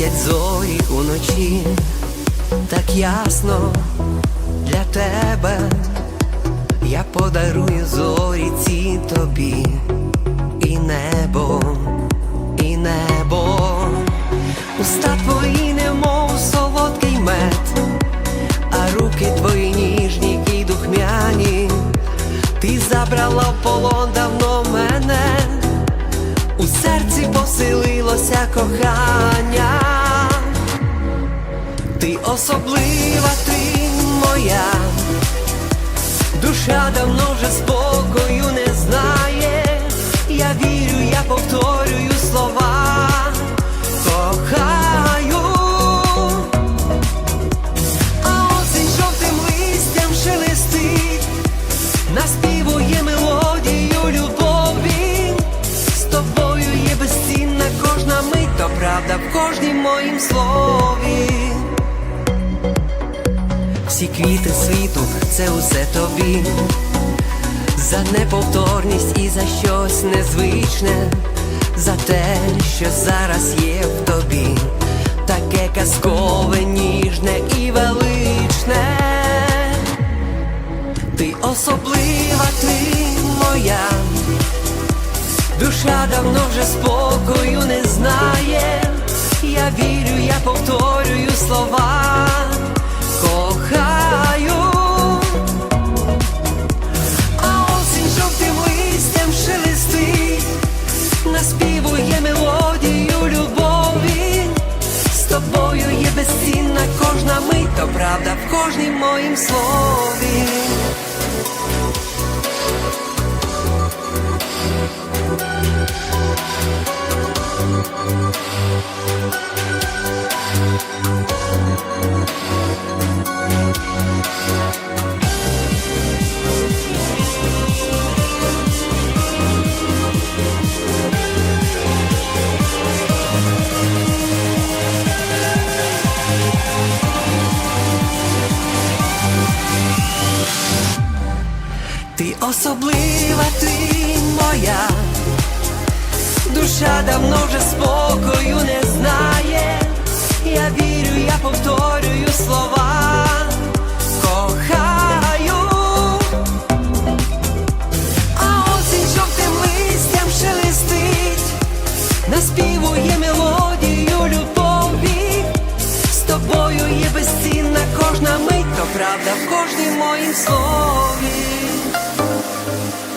світять зорі уночі, так ясно для тебе я подарую зорі ці тобі, і небо, і небо, уста твої, немов солодкий мед, а руки твої ніжні і духмяні, ти забрала в полон давно мене, у серці поселилося кохання, особлива, ти моя. Душа давно вже спокою не знає. Я вірю, я повторюю слова, кохаю, а осінь жовтим листям шелестить, наспівує мелодію любові. З тобою є безцінна кожна мить, то правда в кожнім моїм слові. Всі квіти світу, це усе тобі, за неповторність і за щось незвичне, за те, що зараз є в тобі, таке казкове, ніжне і величне. Ти особлива, ти моя, душа давно вже спокою не знає. Я вірю, я повторюю слова, кожнім моїм слові. Ти особлива, ти моя, душа давно вже спокою не знає. Я вірю, я повторюю слова, кохаю, а осінь жовтим листям шелестить, наспівує мелодію любові. З тобою є безцінна кожна мить, то правда в кожнім моїм слові. Thank you.